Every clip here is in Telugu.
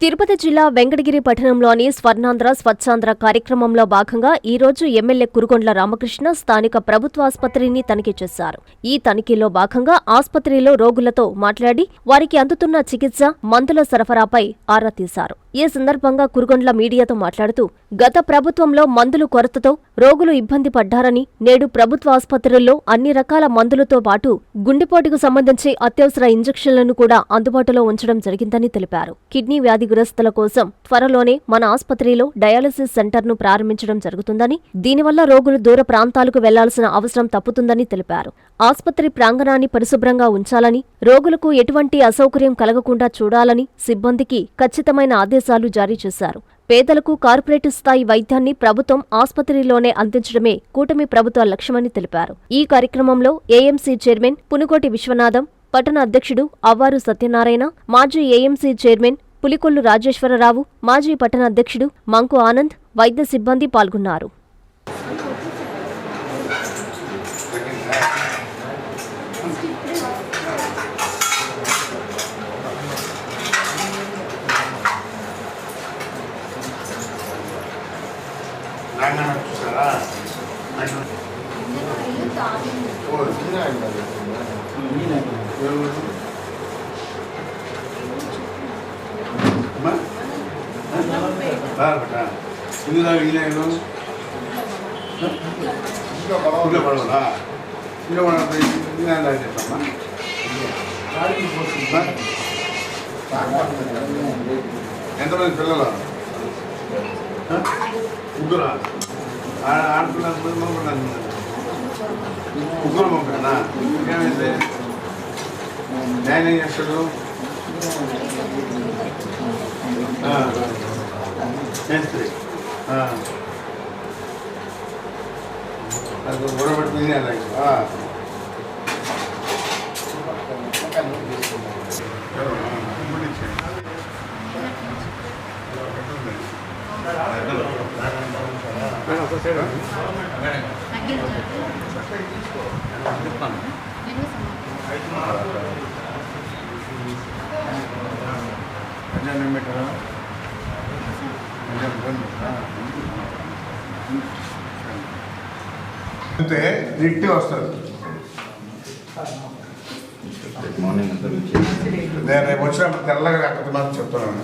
తిరుపతి జిల్లా వెంకటగిరి పట్టణంలోని స్వర్ణాంధ్ర స్వచ్ఛాంధ్ర కార్యక్రమంలో భాగంగా ఈ రోజు ఎమ్మెల్యే కురుగొండ్ల రామకృష్ణ స్థానిక ప్రభుత్వ ఆసుపత్రిని తనిఖీ చేశారు. ఈ తనిఖీలో భాగంగా ఆసుపత్రిలో రోగులతో మాట్లాడి వారికి అందుతున్న చికిత్స మందుల సరఫరాపై ఆరా తీశారు. ఈ సందర్భంగా కురుగొండ్ల మీడియాతో మాట్లాడుతూ గత ప్రభుత్వంలో మందులు కొరతతో రోగులు ఇబ్బంది పడ్డారని నేడు ప్రభుత్వ ఆసుపత్రుల్లో అన్ని రకాల మందులతో పాటు గుండెపోటుకు సంబంధించి అత్యవసర ఇంజెక్షన్లను కూడా అందుబాటులో ఉంచడం జరిగిందని తెలిపారు. కిడ్నీ వ్యాధిగ్రస్తుల కోసం త్వరలోనే మన ఆసుపత్రిలో డయాలసిస్ సెంటర్ను ప్రారంభించడం జరుగుతుందని దీనివల్ల రోగులు దూర ప్రాంతాలకు వెళ్ళాల్సిన అవసరం తప్పుతుందని తెలిపారు. ఆసుపత్రి ప్రాంగణాన్ని పరిశుభ్రంగా ఉంచాలని రోగులకు ఎటువంటి అసౌకర్యం కలగకుండా చూడాలని సిబ్బందికి ఖచ్చితమైన ఆదేశాలు జారీ చేశారు. పేదలకు కార్పొరేట్ స్థాయి వైద్యాన్ని ప్రభుత్వం ఆసుపత్రిలోనే అందించడమే కూటమి ప్రభుత్వ లక్ష్యమని తెలిపారు. ఈ కార్యక్రమంలో ఏఎంసీ చైర్మన్ పునుకోటి విశ్వనాథం పట్టణ అధ్యక్షుడు అవ్వారు సత్యనారాయణ మాజీ ఏఎంసీ చైర్మన్ పులికొల్లు రాజేశ్వరరావు మాజీ పట్టణ అధ్యక్షుడు మంకు ఆనంద్ వైద్య సిబ్బంది పాల్గొన్నారు. నాన్న చూసారా ఓ అమ్మా బేటా ఇందులో ఇల్లేను ఇంకా పడవలా ఇంకా పడవ ఇంకా చెప్పమ్మా ఎంతమంది పిల్లలు ముగ్గురా ఆడుకున్నారు పంపుకున్నాను ముగ్గురు పంపినా? ఏమైంది? న్యాయం చేస్తాడు. మేస్త్రి. అది గొడవపడుతుంది అలాగే ఆ. అంతే నిట్టి వస్తుంది. నేను రేపు వచ్చినప్పుడు తెల్లగా అక్కడ మాత్రం చెప్తున్నాను.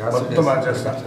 మొత్తం మార్చేస్తా.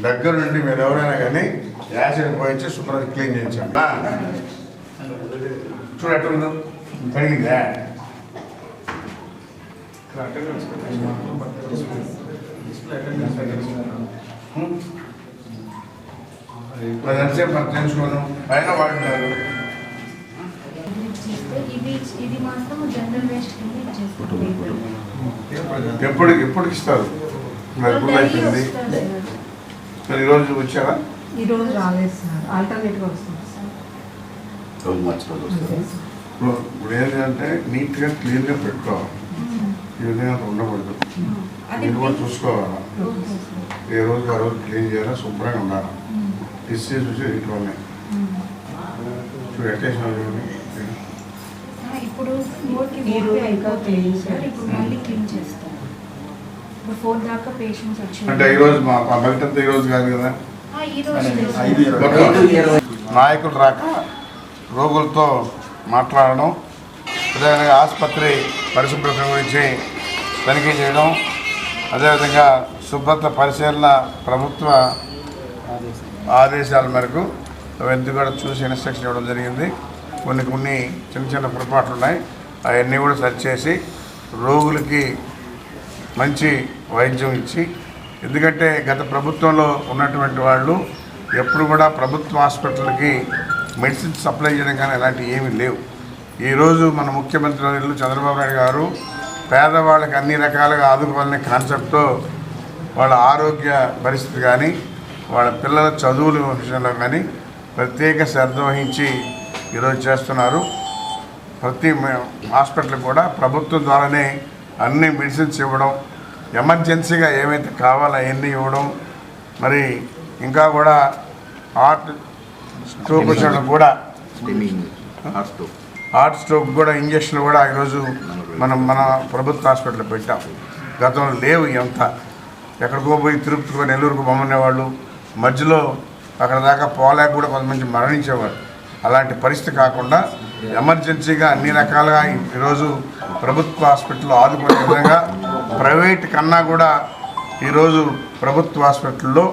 దగ్గర నుండి మీరు ఎవరైనా కానీ యాసిడ్ పోయించి శుభ్రంగా క్లీన్ చేయించండి. ఆ. చూడు ఎట్లా ఉందో. కడిగిందా? మరి ఎంతసేపు మనం తెలుసుకోను? అయినా వాడినారు ఇది మాత్రం జనరల్ వేస్ట్ కింద ఇచ్చేస్తారు ఎప్పుడు ఎప్పుడు ఇస్తారు? గుడ్ అయిపోయింది? మరి ఈరోజు వచ్చారా? ఈ రోజు రాలేదు సార్. ఆల్టర్నేట్గా వస్తుంది సార్. రోజు ఇప్పుడు ఏంటంటే నీట్గా క్లీన్గా పెట్టుకోవాలి. ఈ విధంగా ఉండకూడదు. మీరు కూడా చూసుకోవాలా? ఏ రోజు ఆ రోజు క్లీన్ చేయాలా? శుభ్రంగా ఉండాలి? డిసీజ్ వచ్చి ఇంట్లోనే. ఎట్టేసిన ఇప్పుడు నోట్కి మీరు ఓకే ఇంకా అయిపోతుంది. clean సార్ ఇప్పుడు మళ్ళీ క్లీన్ చేస్తాం. ఇప్పుడు ఫోర్ దాకా పేషెంట్స్ వచ్చి అంటే ఈరోజు మా మా కాదు కదా? ఈ రోజు. ఐదు ఇరవై నాయకులు రాక రోగులతో మాట్లాడడం అదేవిధంగా ఆసుపత్రి పరిశుభ్రత గురించి తనిఖీ చేయడం అదేవిధంగా శుభ్రత పరిశీలన ప్రభుత్వ ఆదేశాల మేరకు అవన్నీ కూడా చూసి ఇన్స్ట్రక్షన్ ఇవ్వడం జరిగింది. కొన్ని కొన్ని చిన్న చిన్న పొరపాట్లు ఉన్నాయి. అవన్నీ కూడా సరి చేసి రోగులకి మంచి వైద్యం ఇచ్చి ఎందుకంటే గత ప్రభుత్వంలో ఉన్నటువంటి వాళ్ళు ఎప్పుడు కూడా ప్రభుత్వ హాస్పిటల్కి మెడిసిన్ సప్లై చేయడం కానీ అలాంటివి ఏమీ లేవు. ఈరోజు మన ముఖ్యమంత్రి వర్యులు చంద్రబాబు నాయుడు గారు పేదవాళ్ళకి అన్ని రకాలుగా ఆదుకోవాలనే కాన్సెప్ట్తో వాళ్ళ ఆరోగ్య పరిస్థితి కానీ వాళ్ళ పిల్లల చదువుల విషయంలో కానీ ప్రత్యేక శ్రద్ధ వహించి ఈరోజు చేస్తున్నారు. ప్రతి హాస్పిటల్ కూడా ప్రభుత్వం ద్వారానే అన్ని మెడిసిన్స్ ఇవ్వడం ఎమర్జెన్సీగా ఏమైతే కావాలో అవన్నీ ఇవ్వడం మరి ఇంకా కూడా హార్ట్ స్ట్రోక్ వచ్చినప్పుడు కూడా హార్ట్ స్ట్రోక్. కూడా ఇంజక్షన్లు కూడా ఈరోజు మనం మన ప్రభుత్వ హాస్పిటల్లో పెట్టాం. గతంలో లేవు ఎంత ఎక్కడికో పోయి తిరుపతికో నెల్లూరుకు పంపనేవాళ్ళు మధ్యలో అక్కడ దాకా పోలేక కూడా కొంతమంది మరణించేవారు. అలాంటి పరిస్థితి కాకుండా ఎమర్జెన్సీగా అన్ని రకాలుగా ఈరోజు ప్రభుత్వ హాస్పిటల్లో ఆదుకునే విధంగా ప్రైవేట్ కన్నా కూడా ఈరోజు ప్రభుత్వ హాస్పిటల్లో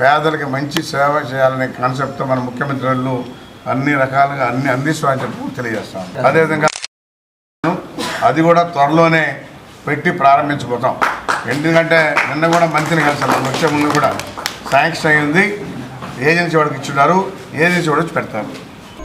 పేదలకు మంచి సేవ చేయాలనే కాన్సెప్ట్తో మన ముఖ్యమంత్రి వాళ్ళు అన్ని రకాలుగా అన్ని అందిస్తామని చెప్పి తెలియజేస్తాం. అదేవిధంగా అది కూడా త్వరలోనే పెట్టి ప్రారంభించబోతాం. ఎందుకంటే నిన్న కూడా మంత్రిని కలిసాను వచ్చే ముందు కూడా శాంక్షన్ అయ్యింది. ఏజెన్సీ వాడికి ఇచ్చున్నారు ఏజెన్సీ వాడు వచ్చి పెడతారు.